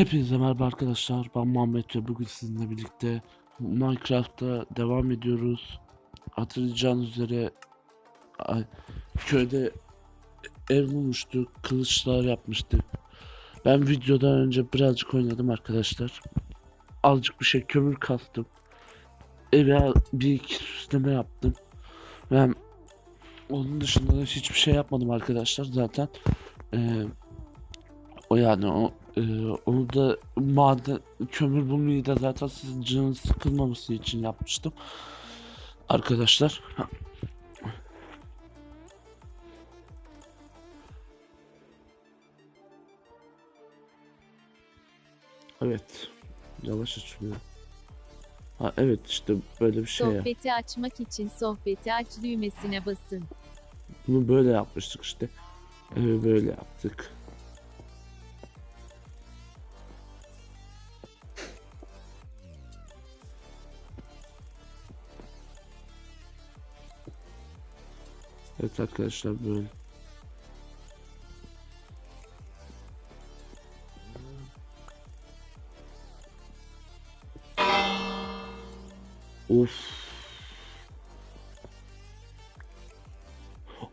Hepinize merhaba arkadaşlar. Ben Muhammed ve bugün sizinle birlikte Minecraft'ta devam ediyoruz. Hatırlayacağınız üzere ay, köyde ev bulmuştuk, kılıçlar yapmıştık. Ben videodan önce birazcık oynadım arkadaşlar. Azıcık bir şey kömür kastım. Eve bir iki süsleme yaptım. Ben onun dışında da hiçbir şey yapmadım arkadaşlar zaten. Ee, o yani o ee, onu da maden kömür bulmayı da zaten sizin canınız sıkılmaması için yapmıştım. Arkadaşlar. Evet. Yavaş açılıyor. Ha evet işte böyle bir şey ya. Sohbeti açmak için sohbeti aç düğmesine basın. Bunu böyle yapmıştık işte. Evet böyle yaptık. Evet arkadaşlar böyle. Of.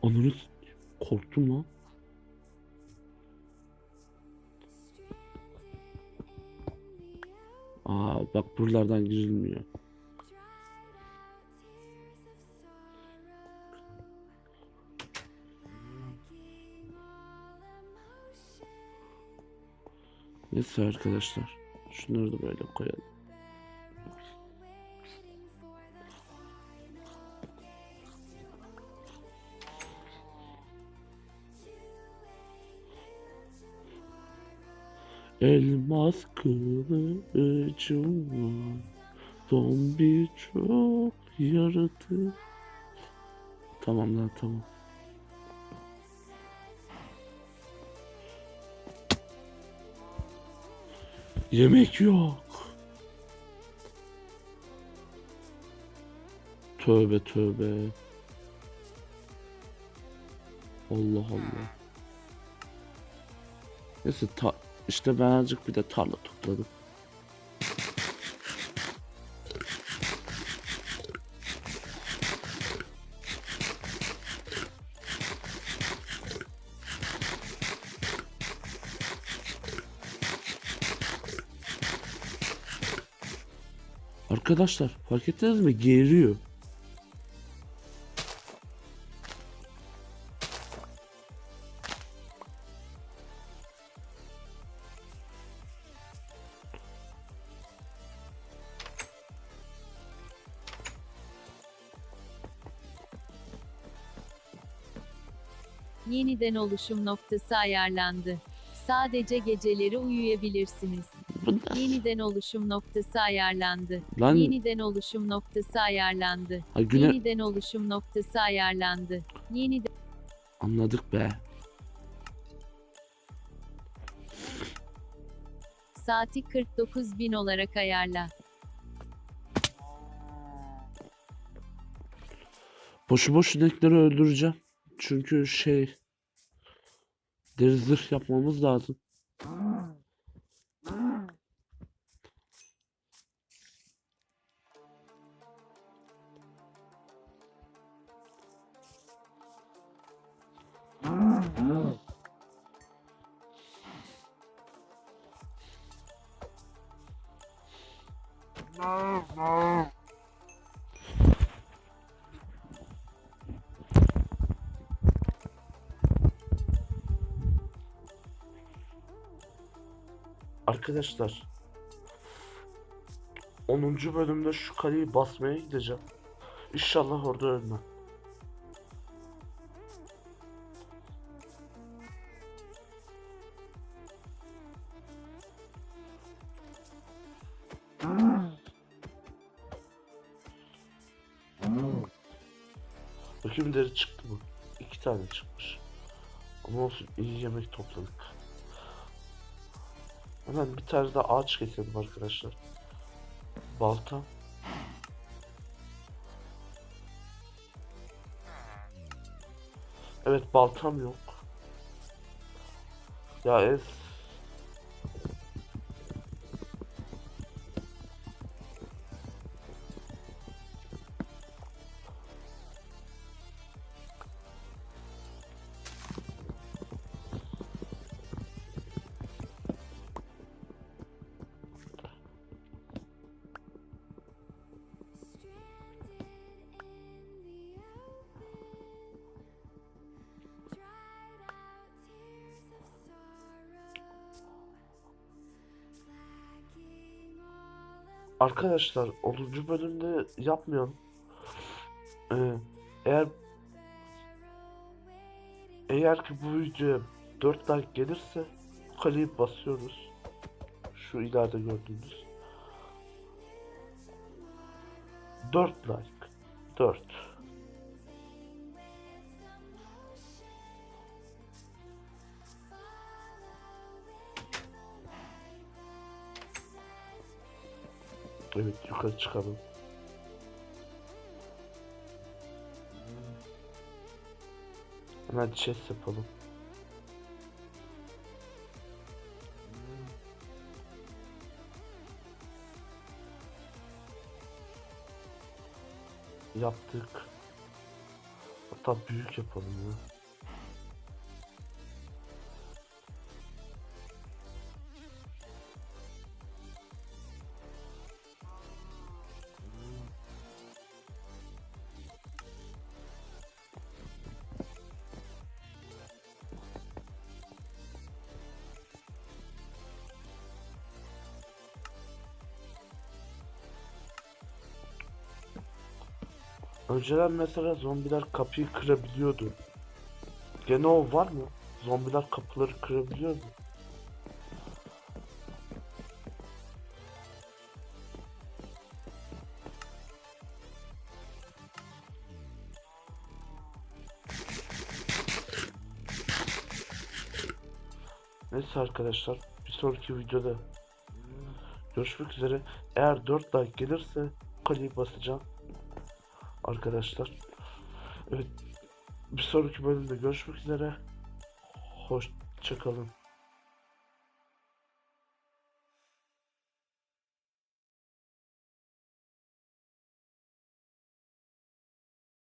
Onları korktum lan. Aa bak buralardan girilmiyor. Neyse arkadaşlar. Şunları da böyle koyalım. Elmas kılıcım var. Zombi çok yaradı. Tamam lan tamam. Yemek yok. Tövbe tövbe. Allah Allah. Neyse ta işte ben azıcık bir de tarla topladım. Arkadaşlar fark ettiniz mi? Geğiriyor. Yeniden oluşum noktası ayarlandı. Sadece geceleri uyuyabilirsiniz. Bu ne? Yeniden oluşum noktası ayarlandı. Lan Yeniden oluşum noktası ayarlandı. ha, güne Yeniden oluşum noktası ayarlandı. Yeniden anladık be. saati 49.000 olarak ayarla. Boşu boş inekleri öldüreceğim. Çünkü şey deri zırh yapmamız lazım. Arkadaşlar 10. bölümde şu kaleyi basmaya gideceğim. İnşallah orada ölmem. Deri çıktı mı? İki tane çıkmış. Ama olsun iyi yemek topladık. Hemen bir tane de ağaç getirdim arkadaşlar. Balta. Evet baltam yok. Ya es. Arkadaşlar 10. bölümde yapmıyorum. Ee, eğer eğer ki bu videoya 4 like gelirse kaleyi basıyoruz. Şu ileride gördüğünüz. 4 like. 4. Evet yukarı çıkalım. Hemen chest yapalım. Yaptık. Hatta büyük yapalım ya. Önceden mesela zombiler kapıyı kırabiliyordu. Gene o var mı? Zombiler kapıları kırabiliyordu. Neyse arkadaşlar bir sonraki videoda görüşmek üzere. Eğer 4 like gelirse kaleyi basacağım arkadaşlar. Evet. Bir sonraki bölümde görüşmek üzere. Hoşçakalın.